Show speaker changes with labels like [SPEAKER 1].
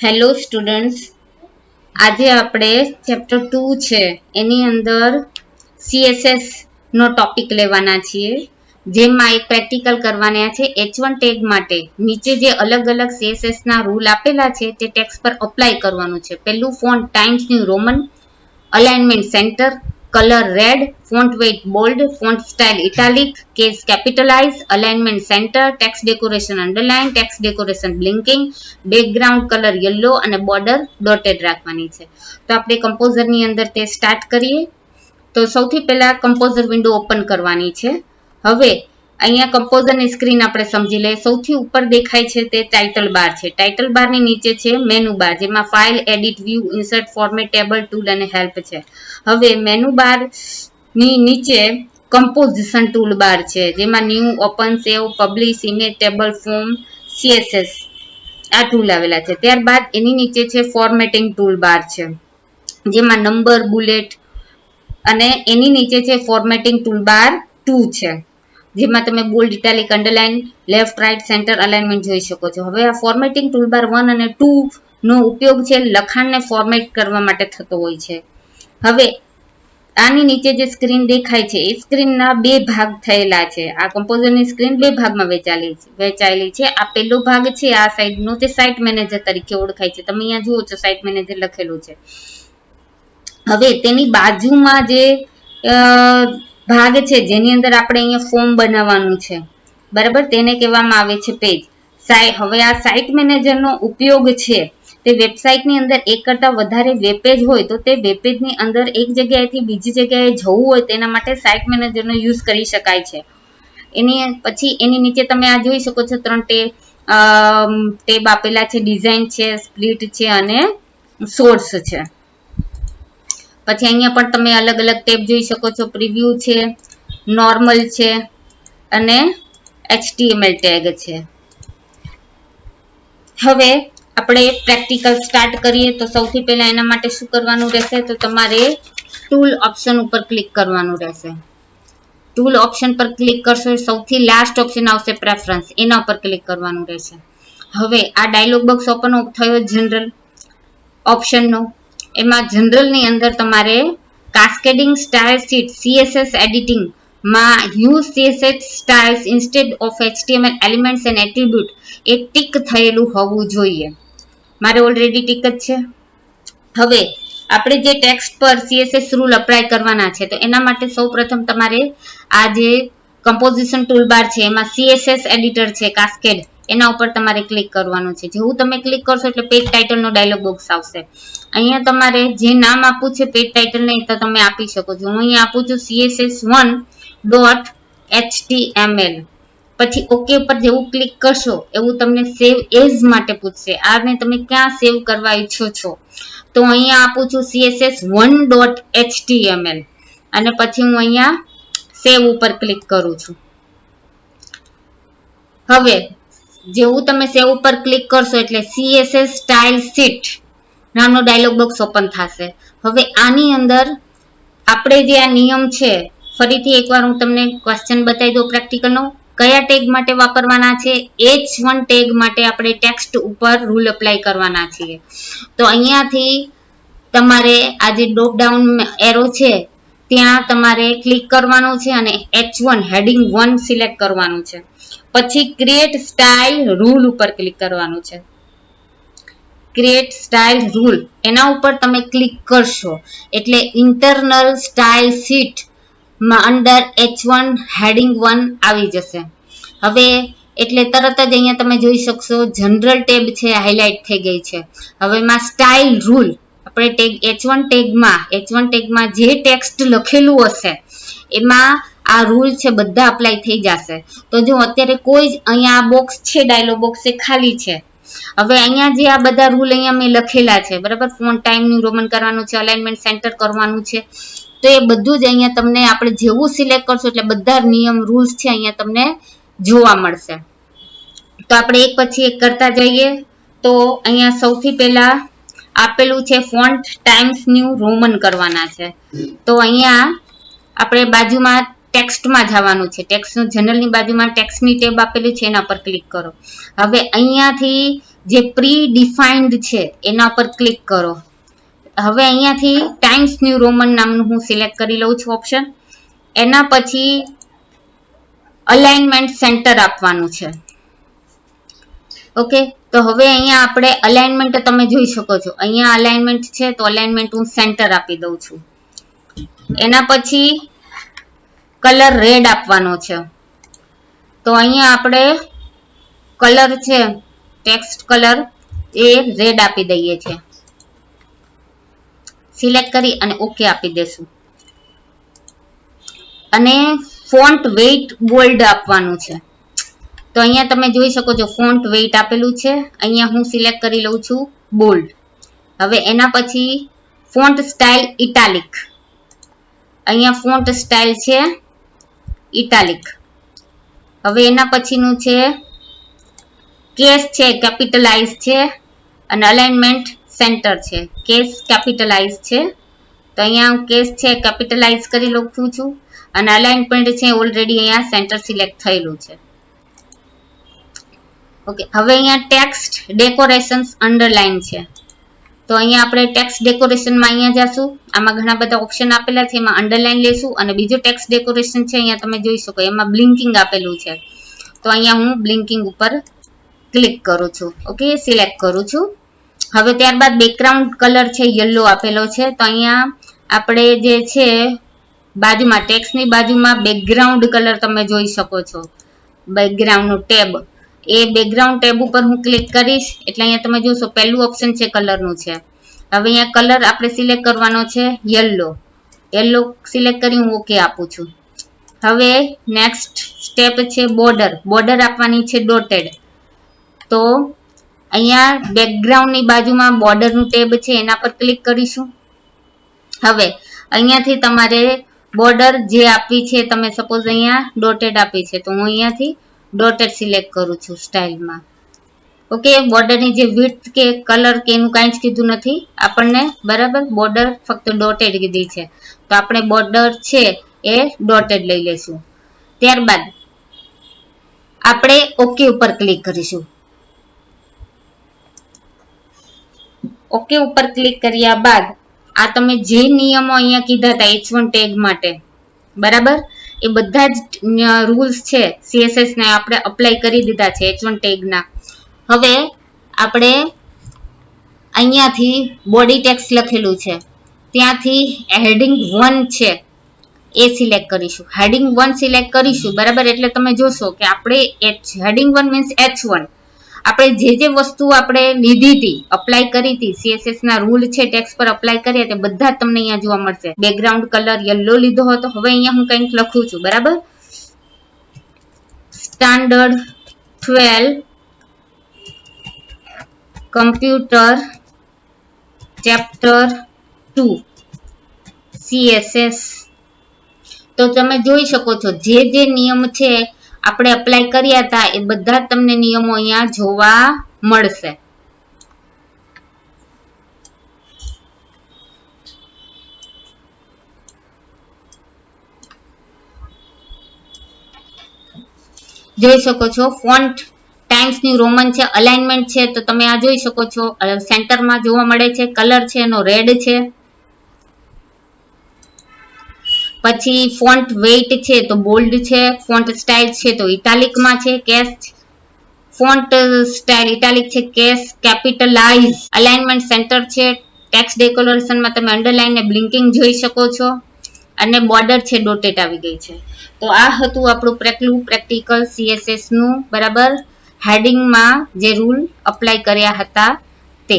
[SPEAKER 1] Hello students આજે આપણે chapter two છે. એની અંદર સીએસએસ નો ટોપિક લેવાના છીએ. જેમાં એક પ્રેક્ટિકલ કરવાના છે એચ વન ટેગ માટે. નીચે જે અલગ અલગ સીએસએસ ના રૂલ આપેલા છે તે ટેક્સ પર અપ્લાય કરવાનું છે. પહેલું font Times New Roman alignment centre colour red font weight bold font style italic case capitalize alignment centre text decoration underline text decoration blinking background colour yellow અને border dotted રાખવાની છે. તો આપણે કમ્પોઝરની અંદર તે સ્ટાર્ટ કરીએ. તો સૌથી પહેલા કમ્પોઝર વિન્ડો ઓપન કરવાની છે. હવે અહીંયા કમ્પોઝરની સ્ક્રીન આપણે સમજી લઈએ. સૌથી ઉપર દેખાય છે તે ટાઇટલ બાર છે. ટાઇટલ બારની નીચે છે મેનુ બાર જેમાં file edit view insert format table tool અને હેલ્પ છે. હવે મેનુ બારની નીચે કમ્પોઝિશન ટૂલ બાર છે, જેમાં new open save publish image table form CSS આ ટૂલ આવેલા છે. ત્યારબાદ એની નીચે છે ફોર્મેટિંગ ટૂલ બાર છે, જેમાં નંબર બુલેટ અને એની નીચે છે ફોર્મેટિંગ ટૂલ બાર ટુ છે. જેમાં તમે bold italic underline left right centre alignment જોઈ શકો છો. હવે આ ફોર્મેટિંગ ટૂલબાર વન અને ટુ નો ઉપયોગ છે લખાણને ફોર્મેટ કરવા માટે થતો હોય છે. હવે આની નીચે જે સ્ક્રીન દેખાય છે, એ સ્ક્રીનના બે ભાગ થયેલા છે. આ કમ્પોઝરની સ્ક્રીન બે ભાગમાં વેચાયેલી વેચાયેલી છે. આ પહેલો ભાગ છે, આ સાઇડનો તે સાઇટ મેનેજર તરીકે ઓળખાય છે. તમે અહીંયા જુઓ છો સાઇટ મેનેજર લખેલું છે. હવે તેની બાજુમાં જે ભાગ છે, જેની અંદર આપણે અહીંયા ફોર્મ બનાવવાનું છે. બરાબર? તેને કહેવામાં આવે છે પેજ હવે આ સાઇટ મેનેજરનો ઉપયોગ છે. તે વેબસાઇટની અંદર એક કરતાં વધારે વેબ પેજ હોય તો તે વેબ પેજની અંદર એક જગ્યાએથી બીજી જગ્યાએ જવું હોય તેના માટે સાઇટ મેનેજરનો યુઝ કરી શકાય છે. એની પછી એની નીચે તમે આ જોઈ શકો છો ત્રણ ટે ટેબ આપેલા છે ડિઝાઇન છે સ્પ્લિટ છે અને સોર્સ છે. પછી અહીંયા પણ તમે અલગ અલગ ટેબ જોઈ શકો છો. પ્રિવ્યુ છે, નોર્મલ છે અને એચટીએમએલ ટેગ છે. હવે આપણે પ્રેક્ટિકલ સ્ટાર્ટ કરીએ તો સૌથી પહેલા એના માટે શું કરવાનું રહેશે? તો તમારે ટૂલ ઓપ્શન ઉપર ક્લિક કરવાનું રહેશે. ટૂલ ઓપ્શન પર ક્લિક કરશો સૌથી લાસ્ટ ઓપ્શન આવશે પ્રેફરન્સ. એના ઉપર ક્લિક કરવાનું રહેશે. હવે આ ડાયલોગ બોક્સ ઓપન થયો જનરલ ઓપ્શનનો. એમાં જનરલની અંદર તમારે cascading style sheet CSS એડિટિંગમાં use CSS styles instead of HTML elements and attribute A tick થયેલું હોવું જોઈએ. મારે ઓલરેડી ટીક જ છે. હવે, આપણે જે ટેક્સ્ટ પર સીએસએસ રૂલ અપ્લાય કરવાના છે, તો એના માટે સૌપ્રથમ તમારે આ જે કમ્પોઝિશન ટૂલબાર છે, એમાં સીએસએસ એડિટર છે કાસ્કેડ એના ઉપર તમારે ક્લિક કરવાનું છે. જેવું તમે ક્લિક કરશો એટલે પેજ ટાઇટલનો ડાયલોગ બોક્સ આવશે. અહીંયા તમારે જે નામ આપવું છે પેજ ટાઇટલ નહીં તો તમે આપી શકો છો. હું અહીંયા આપું છું સીએસએસ વન ડોટ એચટીએમએલ પછી ઓકે પર જેવું ક્લિક કરશો, એવું તમને સેવ એઝ માટે પૂછશે. આને તમે ક્યાં સેવ કરવા ઈચ્છો છો? તો અહીંયા આપું છું સીએસએસ વન ડોટ એચટીએમએલ અને પછી હું અહીંયા સેવ ઉપર ક્લિક કરું છું. હવે જેવું તમે સેવ ઉપર ક્લિક કરશો એટલે સીએસએસ સ્ટાઇલ સીટ નામનો ડાયલોગ બોક્સ ઓપન થશે. હવે આની અંદર આપણે જે આ નિયમ છે, ફરીથી એકવાર હું તમને ક્વેશ્ચન બતાવી દઉં પ્રેક્ટિકલનો કયા ટેગ માટે વાપરવાના છે? એચ વન ટેગ માટે આપણે ટેક્સ્ટ ઉપર રૂલ અપ્લાય કરવાના છીએ. તો અહીંયાથી તમારે આ જે ડ્રોપ ડાઉન એરો છે, ત્યાં તમારે ક્લિક કરવાનું છે અને H one heading one select કરવાનું છે. પછી ક્રિએટ સ્ટાઇલ રૂલ ઉપર ક્લિક કરવાનું છે. ક્રિએટ સ્ટાઇલ રૂલ એના ઉપર તમે ક્લિક કરશો. એટલે ઇન્ટરનલ સ્ટાઇલ શીટમાં under H one heading one આવી જશે. હવે એટલે તરત જ અહીંયા તમે જોઈ શકશો જનરલ ટેબ છે હાઇલાઇટ થઈ ગઈ છે. હવે એમાં સ્ટાઇલ રૂલ આપણે ટેગ એચ વન ટેગમાં એચ વન ટેગમાં જે ટેક્સ્ટ લખેલું હશે, એમાં આ રૂલ છે, બધા અપ્લાય થઈ જશે. તો જો અત્યારે કોઈ જ અહીંયા આ બોક્સ છે ડાયલોગ બોક્સ એ ખાલી છે. હવે અહીંયા જે આ બધા રૂલ અહીંયા મેં લખેલા છે, બરાબર? ફોન ટાઈમનું રોમન કરવાનું છે અલાઇનમેન્ટ સેન્ટર કરવાનું છે. તો એ બધું જ અહીંયા તમને આપણે જેવું સિલેક્ટ કરશું, એટલે બધા નિયમ રૂલ્સ છે અહીંયા તમને જોવા મળશે. તો આપણે એક પછી એક કરતા જઈએ. તો અહીંયા સૌથી પહેલા આપેલું છે ફોન્ટ ટાઈમ્સ ન્યુ રોમન કરવાના છે. તો અહીંયા આપણે બાજુમાં ટેક્સ્ટમાં જવાનું છે. ટેક્સ્ટનું જનરલની બાજુમાં ટેક્સ્ટની ટેબ આપેલી છે, એના પર ક્લિક કરો. હવે અહીંયાથી જે પ્રી ડિફાઇન્ડ છે, એના પર ક્લિક કરો. હવે અહીંયાથી ટાઈમ્સ ન્યૂ રોમન નામનું હું સિલેક્ટ કરી લઉં છું ઓપ્શન એના પછી અલાઇનમેન્ટ સેન્ટર આપવાનું છે. ઓકે તો હવે અહીંયા આપણે અલાઇનમેન્ટ તમે જોઈ શકો છો. અહીંયા અલાઇનમેન્ટ છે, તો અલાઇનમેન્ટ હું સેન્ટર આપી દઉં છું. એના પછી કલર રેડ આપવાનો છે. તો અહીંયા આપણે કલર છે, ટેક્સ્ટ કલર, એ રેડ આપી દઈએ છીએ સિલેક્ટ કરી અને ઓકે આપી દેશું. અને ફોન્ટ વેઇટ બોલ્ડ આપવાનું છે. તો અહીંયા તમે જોઈ શકો છો ફોન્ટ વેઇટ આપેલું છે. અહીંયા હું સિલેક્ટ કરી લઉં છું બોલ્ડ. હવે એના પછી ફોન્ટ સ્ટાઇલ ઇટાલિક. અહીંયા ફોન્ટ સ્ટાઇલ છે ઇટાલિક. હવે એના પછીનું છે, કેસ છે, કેપિટલાઇઝ છે, અને અલાઇનમેન્ટ સેન્ટર છે. કેસ કેપિટલાઇઝ છે. તો અહીંયા હું કેસ છે, કેપિટલાઇઝ કરી લખું છું, અને અલાઇનમેન્ટ છે, ઓલરેડી અહીંયા સેન્ટર સિલેક્ટ થયેલું છે. ઓકે, હવે અહીંયા ટેક્સ્ટ, ડેકોરેશન્સ, અંડરલાઇન છે. તો અહીંયા આપણે ટેક્સ્ટ ડેકોરેશનમાં અહીંયા જશું. આમાં ઘણા બધા ઓપ્શન આપેલા છે, એમાં અંડરલાઇન લેશું અને બીજું ટેક્સ્ટ ડેકોરેશન છે, અહીંયા તમે જોઈ શકો, એમાં બ્લિંકિંગ આપેલું છે. તો અહીંયા હું બ્લિંકિંગ ઉપર ક્લિક કરું છું. ઓકે સિલેક્ટ કરું છું. હવે ત્યારબાદ બેકગ્રાઉન્ડ કલર છે યલો આપેલો છે. તો અહીંયા આપણે જે છે, બાજુમાં ટેક્સ્ટની બાજુમાં બેકગ્રાઉન્ડ કલર તમે જોઈ શકો છો. બેકગ્રાઉન્ડનું ટેબ. એ બેકગ્રાઉન્ડ ટેબ ઉપર હું ક્લિક કરીશ. એટલે અહીંયા તમે જોશો, પહેલું ઓપ્શન છે કલરનું છે. હવે અહીંયા કલર આપણે સિલેક્ટ કરવાનો છે યલો યલો સિલેક્ટ કરી હું ઓકે આપું છું. હવે નેક્સ્ટ સ્ટેપ છે બોર્ડર બોર્ડર આપવાની છે ડોટેડ તો અહીંયા બેકગ્રાઉન્ડની બાજુમાં બોર્ડરનું ટેબ છે, એના પર ક્લિક કરીશું. હવે અહીંયાથી તમારે બોર્ડર જે આપવી છે, તમે સપોઝ અહીંયા ડોટેડ આપી છે, તો હું અહીંયાથી ડોટેડ સિલેક્ટ કરું છું સ્ટાઇલમાં. ઓકે, બોર્ડરની જે વિડ્થ કે કલર કે એનું કાંઈ જ કીધું નથી. આપણને બરાબર બોર્ડર ફક્ત ડોટેડ કીધી છે. તો આપણે બોર્ડર છે એ ડોટેડ લઈ લેશું ત્યારબાદ આપણે ઓકે ઉપર ક્લિક કરીશું. ઓકે ઉપર ક્લિક કર્યા બાદ આ તમે જે નિયમો અહીંયા કીધા હતા એચ વન ટેગ માટે, બરાબર? એ બધા જ રૂલ્સ છે સીએસએસ ને આપણે અપ્લાય કરી દીધા છે એચ વન ટેગના હવે આપણે અહીંયાથી બોડી ટેક્સ લખેલું છે. ત્યાંથી હેડિંગ વન છે, એ સિલેક્ટ કરીશું. હેડિંગ વન સિલેક્ટ કરીશું, બરાબર? એટલે તમે જોશો કે આપણે H heading one means H one આપણે જે જે વસ્તુ આપણે લીધી હતી અપ્લાય કરી હતી સીએસએસ ના રૂલ છે ટેક્સ પર અપ્લાય કર્યા તે બધા તમને અહીંયા જોવા મળશે. બેકગ્રાઉન્ડ કલર યલો લીધો હતો, હવે અહીંયા હું કંઈક લખું છું, બરાબર? Standard twelve computer chapter two CSS તો તમે જોઈ શકો છો, જે જે નિયમ છે આપણે અપ્લાય કર્યા હતા એ બધા તમને નિયમો અહીંયા જોવા મળશે. જોઈ શકો છો ફોન્ટ ટાઈમ્સની રોમન છે અલાઇનમેન્ટ છે, તો તમે આ જોઈ શકો છો સેન્ટરમાં જોવા મળે છે કલર છે, એનો રેડ છે. પછી ફોન્ટ વેઇટ છે તો બોલ્ડ છે ફોન્ટ સ્ટાઇલ છે તો ઇટાલિકમાં છે કેસ ફોન્ટ સ્ટાઇલ ઇટાલિક છે કેસ કેપિટલાઇઝ અલાઇનમેન્ટ સેન્ટર છે ટેક્સ્ટ ડેકોરેશનમાં તમે અંડરલાઇન ને બ્લિંકિંગ જોઈ શકો છો. અને બોર્ડર છે ડોટેટ આવી ગઈ છે. તો આ હતું આપણું પ્રેકલું પ્રેક્ટિકલ સીએસએસનું બરાબર? હેડિંગમાં જે રૂલ અપ્લાય કર્યા હતા તે.